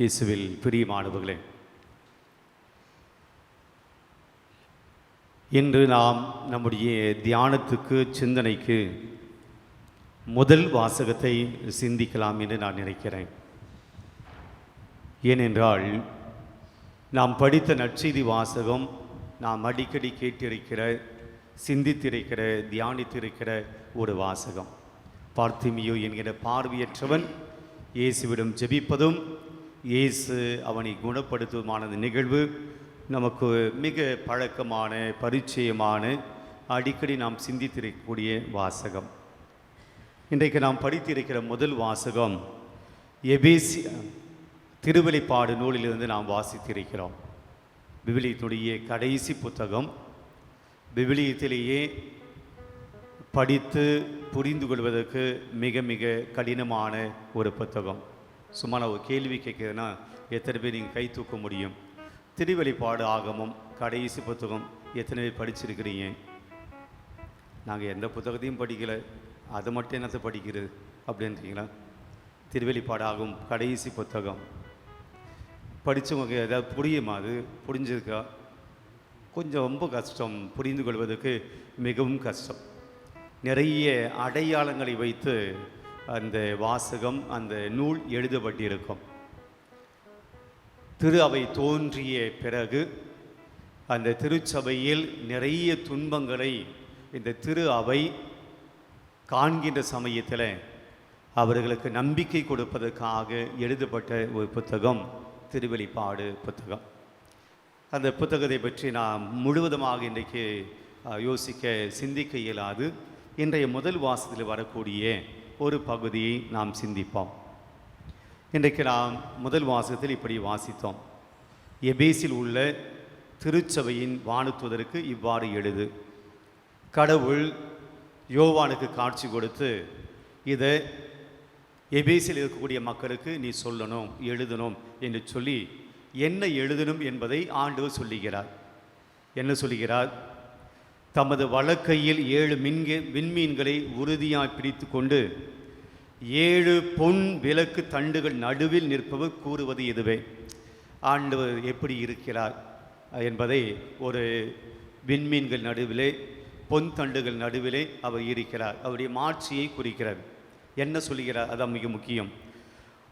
இயேசுவில் பிரியமானவர்களே இன்று நாம் நம்முடைய தியானத்துக்கு சிந்தனைக்கு முதல் வாசகத்தை சிந்திக்கலாம் என்று நான் நினைக்கிறேன். ஏனென்றால் நாம் படித்த நற்செய்தி வாசகம் நாம் அடிக்கடி கேட்டிருக்கிற சிந்தித்திருக்கிற தியானித்திருக்கிற ஒரு வாசகம். பார்த்திமியோ என்கிற பார்வையற்றவன் இயேசுவிடம் ஜெபிப்பதும் இயேசு அவனை குணப்படுத்துவமானது நிகழ்வு. நமக்கு மிக பழக்கமான பரிச்சயமான அடிக்கடி நாம் சிந்தித்திருக்கக்கூடிய வாசகம். இன்றைக்கு நாம் படித்திருக்கிற முதல் வாசகம் எபேசி திருவெளிப்பாடு நூலிலிருந்து நாம் வாசித்திருக்கிறோம். விவிலியத்துடைய கடைசி புத்தகம் விவிலியத்திலேயே படித்து புரிந்து கொள்வதற்கு மிக மிக கடினமான ஒரு புத்தகம். சும்மா நான் ஒரு கேள்வி கேட்குறேன்னா எத்தனை பேர் நீங்கள் கை தூக்க முடியும்? திருவெளிப்பாடு ஆகமம் கடைசி புத்தகம் எத்தனை பேர் படிச்சிருக்கிறீங்க? நாங்கள் எந்த புத்தகத்தையும் படிக்கலை. அதை மட்டும் என்னத்தை படிக்கிறது? அப்படின்றீங்களா? திருவெளிப்பாடு ஆகும் கடைசி புத்தகம். படித்தவங்க ஏதாவது புரியுமா அது? புரிஞ்சிருக்கா? கொஞ்சம் ரொம்ப கஷ்டம். புரிந்து கொள்வதற்கு மிகவும் கஷ்டம். நிறைய அடையாளங்களை வைத்து அந்த வாசகம் அந்த நூல் எழுதப்பட்டிருக்கும். திரு அவை தோன்றிய பிறகு அந்த திருச்சபையில் நிறைய துன்பங்களை இந்த திரு அவை காண்கின்ற சமயத்தில் அவர்களுக்கு நம்பிக்கை கொடுப்பதற்காக எழுதப்பட்ட ஒரு புத்தகம் திருவெளிப்பாடு புத்தகம். அந்த புத்தகத்தை பற்றி நாம் முழுவதுமாக இன்றைக்கு யோசிக்க சிந்திக்க இயலாது. இன்றைய முதல் வாசத்தில் வரக்கூடிய ஒரு பகுதியை நாம் சிந்திப்போம். இன்றைக்கு நாம் முதல் வாசகத்தில் இப்படி வாசித்தோம். எபேசில் உள்ள திருச்சபையின் வானுத்துவதற்கு இவ்வாறு எழுது. கடவுள் யோவானுக்கு காட்சி கொடுத்து இதை எபேசில் இருக்கக்கூடிய மக்களுக்கு நீ சொல்லணும் எழுதணும் என்று சொல்லி என்ன எழுதணும் என்பதை ஆண்டவர் சொல்லுகிறார். என்ன சொல்லுகிறார்? தமது வழக்கையில் ஏழு மின்க விண்மீன்களை உறுதியாய் பிடித்து கொண்டு ஏழு பொன் விளக்கு தண்டுகள் நடுவில் நிற்பவர் கூறுவது இதுவே ஆண்டவர் எப்படி இருக்கிறார் என்பதை ஒரு விண்மீன்கள் நடுவிலே பொன் தண்டுகள் நடுவிலே அவர் இருக்கிறார். அவருடைய மாட்சியை குறிக்கிறார். என்ன சொல்கிறார்? அதான் மிக முக்கியம்.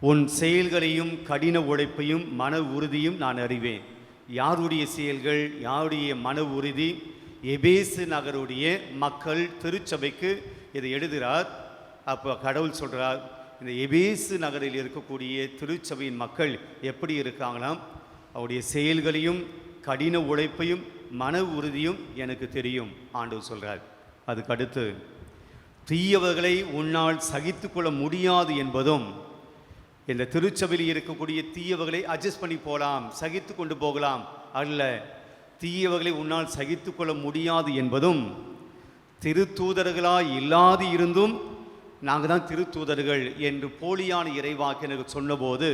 உன் செயல்களையும் கடின உழைப்பையும் மன உறுதியும் நான் அறிவேன். யாருடைய செயல்கள்? யாருடைய மன உறுதி? எபேசு நகருடைய மக்கள் திருச்சபைக்கு இதை எழுதுகிறார். அப்போ கடவுள் சொல்கிறார் இந்த எபேசு நகரில் இருக்கக்கூடிய திருச்சபையின் மக்கள் எப்படி இருக்காங்களாம்? அவருடைய செயல்களையும் கடின உழைப்பையும் மன உறுதியும் எனக்கு தெரியும் ஆண்டவர் சொல்கிறார் அதுக்கு அடுத்து தீயவர்களை உன்னால் சகித்து கொள்ள முடியாது என்பதும் இந்த திருச்சபையில் இருக்கக்கூடிய தீயவர்களை அட்ஜஸ்ட் பண்ணி போகலாம் சகித்து கொண்டு போகலாம் அல்ல தீயவர்களை உன்னால் சகித்து கொள்ள முடியாது என்பதும் திருத்தூதர்களாய் இல்லாது இருந்தும் நாங்கள் தான் திருத்தூதர்கள் என்று போலியான இறைவாக்கினர்கள் சொன்னபோது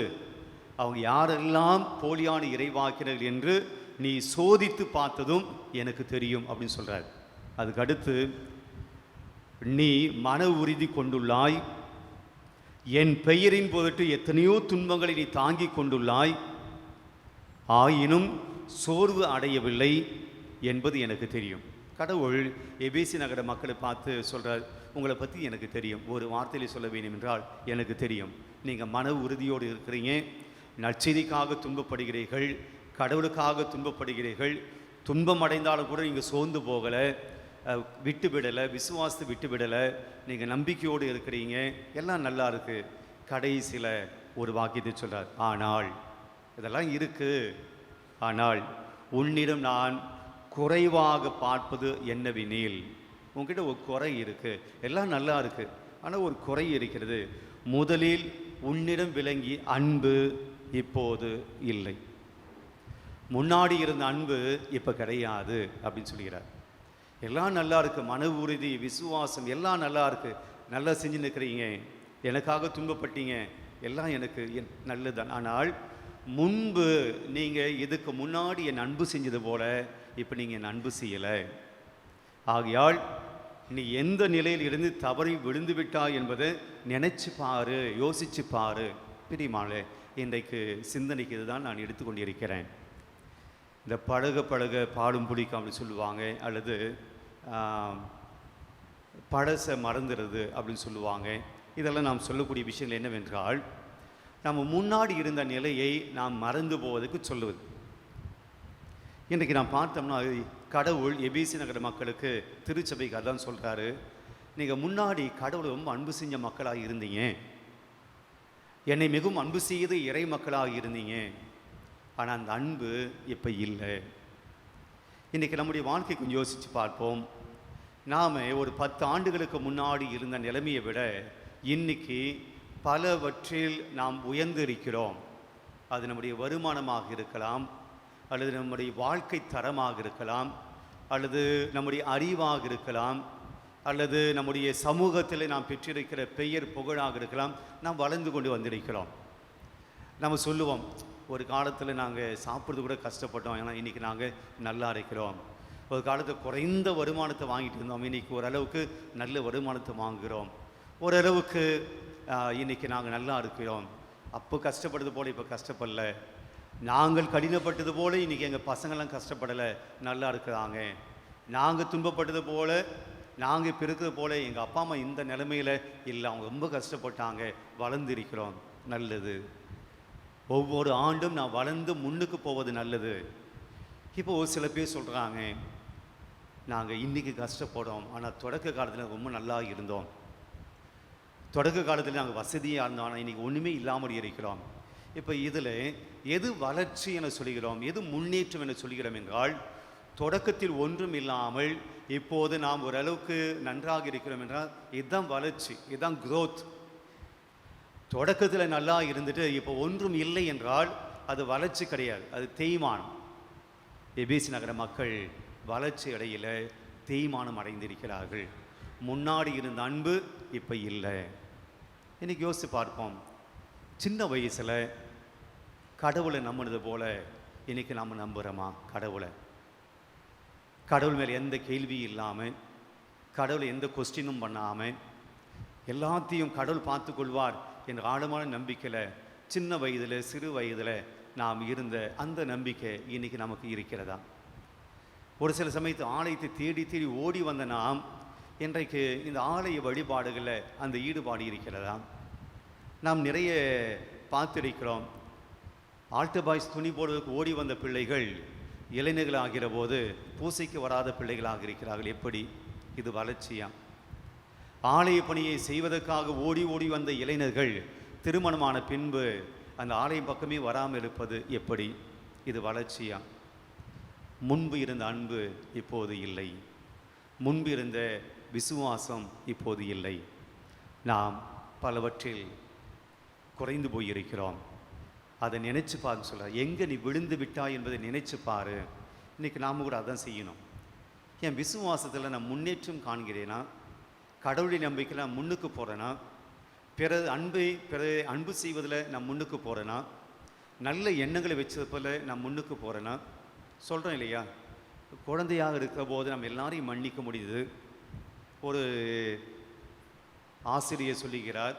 அவங்க யாரெல்லாம் போலியான இறைவாக்கினர்கள் என்று நீ சோதித்து பார்த்ததும் எனக்கு தெரியும் அப்படின்னு சொல்கிறார் அதுக்கு அடுத்து நீ மன உறுதி கொண்டுள்ளாய் என் பெயரின் பொருட்டு எத்தனையோ துன்பங்களை நீ தாங்கிக் கொண்டுள்ளாய் ஆயினும் சோர்வு அடையவில்லை என்பது எனக்கு தெரியும். கடவுள் எபிசி நகர மக்களை பார்த்து சொல்கிறார் உங்களை பற்றி எனக்கு தெரியும். ஒரு வார்த்தையில் சொல்ல வேண்டும் என்றால் எனக்கு தெரியும். நீங்கள் மன உறுதியோடு இருக்கிறீங்க. நற்செய்திக்காக துன்பப்படுகிறீர்கள். கடவுளுக்காக துன்பப்படுகிறீர்கள். துன்பம் அடைந்தாலும் கூட நீங்கள் சோர்ந்து போகலை. விட்டுவிடலை விட்டு விடலை. விசுவாசத்தை விட்டு விடலை. நீங்கள் நம்பிக்கையோடு இருக்கிறீங்க. எல்லாம் நல்லா இருக்குது கடைசியில் ஒரு வாக்கியத்தை சொல்கிறார் ஆனால் இதெல்லாம் இருக்குது ஆனால் உன்னிடம் நான் குறைவாக பார்ப்பது என்னவெனில் உங்ககிட்ட ஒரு குறை இருக்குது எல்லாம் நல்லா இருக்குது ஆனால் ஒரு குறை இருக்கிறது. முதலில் உன்னிடம் விளங்கி அன்பு இப்போது இல்லை. முன்னாடி இருந்த அன்பு இப்போ கிடையாது அப்படின்னு சொல்கிறார் எல்லாம் நல்லா இருக்குது மன உறுதி விசுவாசம் எல்லாம் நல்லா இருக்குது நல்லா செஞ்சு நிற்கிறீங்க எனக்காக துன்பப்பட்டீங்க. எல்லாம் எனக்கு என் நல்லதுதான். ஆனால் முன்பு நீங்கள் இதுக்கு முன்னாடி என் அன்பு செஞ்சது போல் இப்போ நீங்கள் என் அன்பு செய்யலை. ஆகையால் நீ எந்த நிலையில் இருந்து தவறி விழுந்து விட்டாய் என்பதை நினைச்சு பாரு யோசிச்சு பாரு. பிரியமானே இன்றைக்கு சிந்தனைக்கு இதுதான் நான் எடுத்துக்கொண்டிருக்கிறேன் இந்த பழக பழக பாடும் பிடிக்கும் அப்படின்னு சொல்லுவாங்க அல்லது ஆம், பழச மறந்துடுறது அப்படின்னு சொல்லுவாங்க. இதெல்லாம் நாம் சொல்லக்கூடிய விஷயங்கள் என்னவென்றால் நம்ம முன்னாடி இருந்த நிலையை நாம் மறந்து போவதற்கு சொல்லுவது. இன்றைக்கு நாம் பார்த்தோம்னா கடவுள் எபிசி நகர மக்களுக்கு திருச்சபைக்கு அதான் சொல்கிறாரு நீங்கள் முன்னாடி கடவுள் ரொம்ப அன்பு செஞ்ச மக்களாக இருந்தீங்க. என்னை மிகவும் அன்பு செய்து இறை மக்களாக இருந்தீங்க. ஆனால் அந்த அன்பு இப்போ இல்லை. இன்றைக்கி நம்முடைய வாழ்க்கை கொஞ்சம் யோசித்து பார்ப்போம். நாம் ஒரு பத்து ஆண்டுகளுக்கு முன்னாடி இருந்த நிலைமையை விட இன்னைக்கு பலவற்றில் நாம் உயர்ந்திருக்கிறோம். அது நம்முடைய வருமானமாக இருக்கலாம். அல்லது நம்முடைய வாழ்க்கை தரமாக இருக்கலாம் அல்லது நம்முடைய அறிவாக இருக்கலாம் அல்லது நம்முடைய சமூகத்தில் நாம் பெற்றிருக்கிற பெயர் புகழாக இருக்கலாம் நாம் வளர்ந்து கொண்டு வந்திருக்கிறோம். நம்ம சொல்லுவோம் ஒரு காலத்தில் நாங்கள் சாப்பிட்றது கூட கஷ்டப்பட்டோம் ஏன்னா இன்றைக்கி நாங்கள் நல்லா இருக்கிறோம். ஒரு காலத்தில் குறைந்த வருமானத்தை வாங்கிட்டு இருந்தோம் இன்றைக்கி ஓரளவுக்கு நல்ல வருமானத்தை வாங்குகிறோம். ஓரளவுக்கு இன்றைக்கி இன்னைக்கு நாங்கள் நல்லா இருக்கிறோம். அப்போ கஷ்டப்படுறது போல் இப்போ கஷ்டப்படல. நாங்கள் கடினப்பட்டது போல் இன்றைக்கி எங்கள் பசங்கள்லாம் கஷ்டப்படலை நல்லா இருக்கிறாங்க. நாங்கள் துன்பப்பட்டது போல் நாங்கள் இப்போ இருக்கிறது எங்கள் அப்பா அம்மா இந்த நிலைமையில் இல்லை அவங்க ரொம்ப கஷ்டப்பட்டாங்க. வளர்ந்துருக்கிறோம். நல்லது. ஒவ்வொரு ஆண்டும் நான் வளர்ந்து முன்னுக்கு போவது நல்லது. இப்போ ஒரு சில பேர் சொல்கிறாங்க நாங்கள் இன்றைக்கி கஷ்டப்படுறோம். ஆனால் தொடக்க காலத்தில் ரொம்ப நல்லா இருந்தோம். தொடக்க காலத்தில் நாங்கள் வசதியாக இருந்தோம். ஆனால் இன்றைக்கி ஒன்றுமே இல்லாமல் இருக்கிறோம். இப்போ இதில் எது வளர்ச்சி என சொல்கிறோம்? எது முன்னேற்றம் என சொல்கிறோம் என்றால் தொடக்கத்தில் ஒன்றும் இல்லாமல் இப்போது நாம் ஓரளவுக்கு நன்றாக இருக்கிறோம் என்றால் இதுதான் வளர்ச்சி இதுதான் குரோத் தொடக்கத்தில் நல்லா இருந்துட்டு இப்போ ஒன்றும் இல்லை என்றால் அது வளர்ச்சி கிடையாது அது தேய்மானம். எபிசி நகர மக்கள் வளர்ச்சி அடையில் தேய்மானம் அடைந்திருக்கிறார்கள். முன்னாடி இருந்த அன்பு இப்போ இல்லை. இன்றைக்கி யோசித்து பார்ப்போம். சின்ன வயசில் கடவுளை நம்பினது போல இன்னைக்கு நாம் நம்புகிறோமா கடவுளை. கடவுள் மேலே எந்த கேள்வியும் இல்லாமல் கடவுளை எந்த கொஸ்டினும் பண்ணாமல் எல்லாத்தையும் கடவுள் பார்த்து கொள்வார் என்ற ஆழமான நம்பிக்கையில் சின்ன வயதில் சிறு வயதில் நாம் இருந்த அந்த நம்பிக்கை இன்னைக்கு நமக்கு இருக்கிறதா? ஒரு சில சமயத்து ஆலயத்தை தேடி தேடி ஓடி வந்த நாம் இன்றைக்கு இந்த ஆலய வழிபாடுகளில் அந்த ஈடுபாடு இருக்கிறதா? நாம் நிறைய பார்த்திருக்கிறோம். ஆல்ட்டு பாய்ஸ் துணி போடுவதற்கு ஓடி வந்த பிள்ளைகள் இளைஞர்கள் ஆகிற போது பூசைக்கு வராத பிள்ளைகளாக இருக்கிறார்கள். எப்படி? இது வளர்ச்சியா? ஆலய பணியை செய்வதற்காக ஓடி ஓடி வந்த இளைஞர்கள் திருமணமான பின்பு அந்த ஆலயம் பக்கமே வராமல் இருப்பது எப்படி? இது வளர்ச்சியா? முன்பு இருந்த அன்பு இப்போது இல்லை. முன்பு இருந்த விசுவாசம் இப்போது இல்லை. நாம் பலவற்றில் குறைந்து போயிருக்கிறோம். அதை நினைச்சு பாருன்னு சொல்ல எங்கே நீ விழுந்து விட்டாய் என்பதை நினைச்சு பாரு. இன்றைக்கி நாம் கூட அதான் செய்யணும். என் விசுவாசத்தில் நான் முன்னேற்றம் காண்கிறேனா? கடவுளை நம்பிக்கையில் நான் முன்னுக்கு போகிறேன்னா பிற அன்பை பிற அன்பு செய்வதில் நான் முன்னுக்கு போகிறேன்னா நல்ல எண்ணங்களை வச்சதில் நான் முன்னுக்கு போகிறேன்னா சொல்கிறேன் இல்லையா? குழந்தையாக இருக்கிற போது நம்ம எல்லாரையும் மன்னிக்க முடியுது. ஒரு ஆசிரியர் சொல்லுகிறார்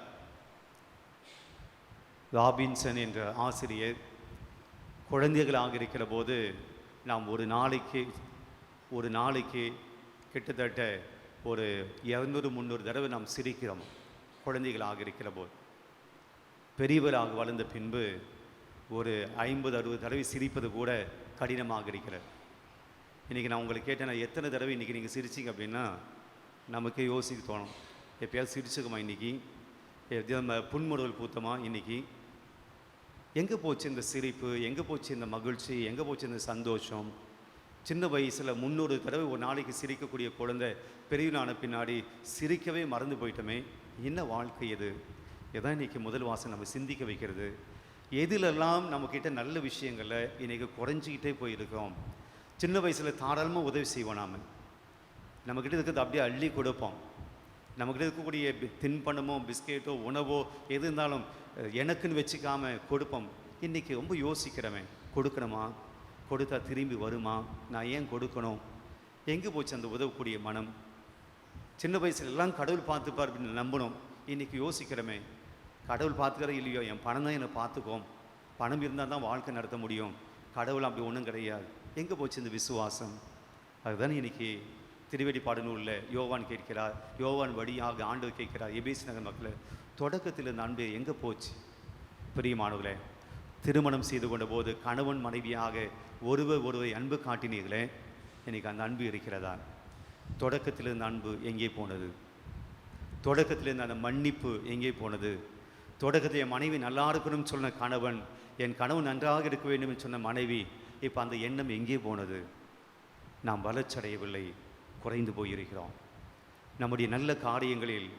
ராபின்சன் என்ற ஆசிரியர் குழந்தைகளாக இருக்கிற போது நாம் ஒரு நாளைக்கு ஒரு நாளைக்கு கிட்டத்தட்ட ஒரு இரநூறு முந்நூறு தடவை நாம் சிரிக்கிறோம் குழந்தைகளாக இருக்கிற போது. பெரியவராக வளர்ந்த பின்பு ஒரு ஐம்பது அறுபது தடவை சிரிப்பது கூட கடினமாக இருக்கிறது. இன்றைக்கி நான் உங்களை கேட்டேன் நான் எத்தனை தடவை இன்றைக்கி நீங்கள் சிரிச்சிங்க அப்படின்னா நமக்கே யோசிக்க தோணும். எப்பயாவது சிரிச்சுக்குமா இன்றைக்கி நம்ம புன்முறுவல் பூத்தமா இன்றைக்கி எங்கே போச்சு இந்த சிரிப்பு? எங்கே போச்சு இந்த மகிழ்ச்சி? எங்கே போச்சு இந்த சந்தோஷம்? சின்ன வயசில் முந்நூறு தடவை ஒரு நாளைக்கு சிரிக்கக்கூடிய குழந்தை பெரியவனான பின்னாடி சிரிக்கவே மறந்து போயிட்டோமே. என்ன வாழ்க்கை இது? இதான் இன்றைக்கி முதல் வாசம் நம்ம சிந்திக்க வைக்கிறது. எதிலெல்லாம் நம்மக்கிட்ட நல்ல விஷயங்களை இன்றைக்கி குறைஞ்சிக்கிட்டே போயிருக்கோம். சின்ன வயசில் தாராளமாக உதவி செய்வோம் நாம். நம்மக்கிட்ட இருக்கிறது அப்படியே அள்ளி கொடுப்போம். நம்மக்கிட்ட இருக்கக்கூடிய பி- தின்பண்டமோ பிஸ்கெட்டோ உணவோ எது இருந்தாலும் எனக்குன்னு வச்சுக்காம கொடுப்போம். இன்றைக்கி ரொம்ப யோசிக்கிறவன் கொடுக்கணுமா? கொடுத்தா திரும்பி வருமா? நான் ஏன் கொடுக்கணும்? எங்கே போச்சு அந்த உதவக்கூடிய மனம்? சின்ன வயசுல எல்லாம் கடவுள் பார்த்துப்பார் அப்படின்னு நம்பணும். இன்றைக்கி யோசிக்கிறமே கடவுள் பார்த்துக்கிற இல்லையோ? என் பணம் தான் என்னை பார்த்துக்கோம். பணம் இருந்தால் தான் வாழ்க்கை நடத்த முடியும். கடவுள் அப்படி ஒன்றும் கிடையாது. எங்கே போச்சு இந்த விசுவாசம்? அதுதானே இன்னைக்கு திருவெளிப்பாடு நூலில் யோவான் கேட்கிறார் யோவான் வழியாக ஆண்டு கேட்கிறார் எபிஎஸ் நகர் மக்களை தொடக்கத்தில் இந்த அன்பு எங்கே போச்சு? பிரியமானவர்களே திருமணம் செய்து கொண்ட போது கணவன் மனைவியாக ஒருவர் ஒருவரை அன்பு காட்டினீர்களே எனக்கு அந்த அன்பு இருக்கிறதா? தொடக்கத்தில் இருந்த அன்பு எங்கே போனது? தொடக்கத்தில் இருந்த அந்த மன்னிப்பு எங்கே போனது? தொடக்கத்தில் என் மனைவி நல்லா இருக்கணும்னு சொன்ன கணவன் என் கணவன் நன்றாக இருக்க வேண்டும் என்று சொன்ன மனைவி இப்போ அந்த எண்ணம் எங்கே போனது? நாம் வளர்ச்சடையவில்லை குறைந்து போயிருக்கிறோம். நம்முடைய நல்ல காரியங்களில்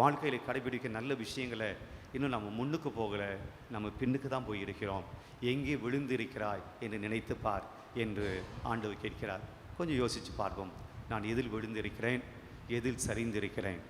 வாழ்க்கையில் கடைபிடிக்க நல்ல விஷயங்களை இன்னும் நம்ம முன்னுக்கு போகலை நம்ம பின்னுக்கு தான் போயிருக்கிறோம். எங்கே விழுந்து இருக்கிறாய் என்று நினைத்து பார் என்று ஆண்டவர் கேட்கிறார். கொஞ்சம் யோசித்து பார்ப்போம். நான் எதில் விழுந்திருக்கிறேன்? எதில் சரிந்திருக்கிறேன்?